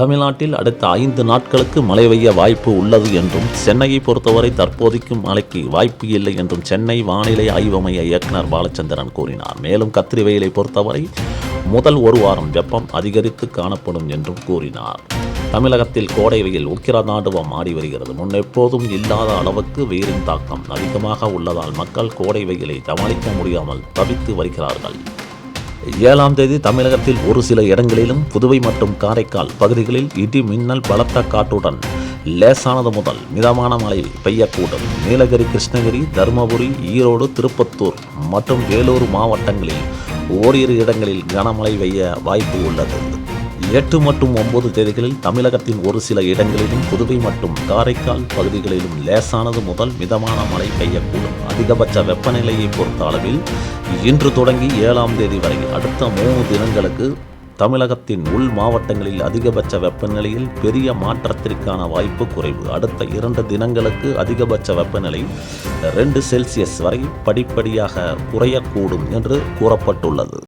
தமிழ்நாட்டில் அடுத்த ஐந்து நாட்களுக்கு மழை பெய்ய வாய்ப்பு உள்ளது என்றும் சென்னையை பொறுத்தவரை தற்போதைக்கு மழைக்கு வாய்ப்பு இல்லை என்றும் சென்னை வானிலை ஆய்வு மைய இயக்குனர் பாலச்சந்திரன் கூறினார். மேலும் கத்திரி வெயிலை பொறுத்தவரை முதல் ஒரு வாரம் வெப்பம் அதிகரித்து காணப்படும் என்றும் கூறினார். தமிழகத்தில் கோடை வெயில் உக்கிரதாண்டவம் ஆடி வருகிறது. முன்னெப்போதும் இல்லாத அளவுக்கு வெயிலின் தாக்கம் அதிகமாக உள்ளதால் மக்கள் கோடை வெயிலை சமாளிக்க முடியாமல் தவித்து வருகிறார்கள். ஏழாம் தேதி தமிழகத்தில் ஒரு சில இடங்களிலும் புதுவை மற்றும் காரைக்கால் பகுதிகளில் இடி மின்னல் பலத்த காற்றுடன் லேசானது முதல் மிதமான மழை பெய்யக்கூடும். நீலகிரி கிருஷ்ணகிரி தருமபுரி ஈரோடு திருப்பத்தூர் மற்றும் வேலூர் மாவட்டங்களில் ஓரிரு இடங்களில் கனமழை பெய்ய வாய்ப்பு உள்ளது. எட்டு மற்றும் ஒன்பது தேதிகளில் தமிழகத்தின் ஒரு சில இடங்களிலும் புதுவை மற்றும் காரைக்கால் பகுதிகளிலும் லேசானது முதல் மிதமான மழை பெய்யக்கூடும். அதிகபட்ச வெப்பநிலையை பொறுத்த அளவில் இன்று தொடங்கி ஏழாம் தேதி வரை அடுத்த மூணு தினங்களுக்கு தமிழகத்தின் உள் மாவட்டங்களில் அதிகபட்ச வெப்பநிலையில் பெரிய மாற்றத்திற்கான வாய்ப்பு குறைவு. அடுத்த இரண்டு தினங்களுக்கு அதிகபட்ச வெப்பநிலை ரெண்டு செல்சியஸ் வரை படிப்படியாக குறையக்கூடும் என்று கூறப்பட்டுள்ளது.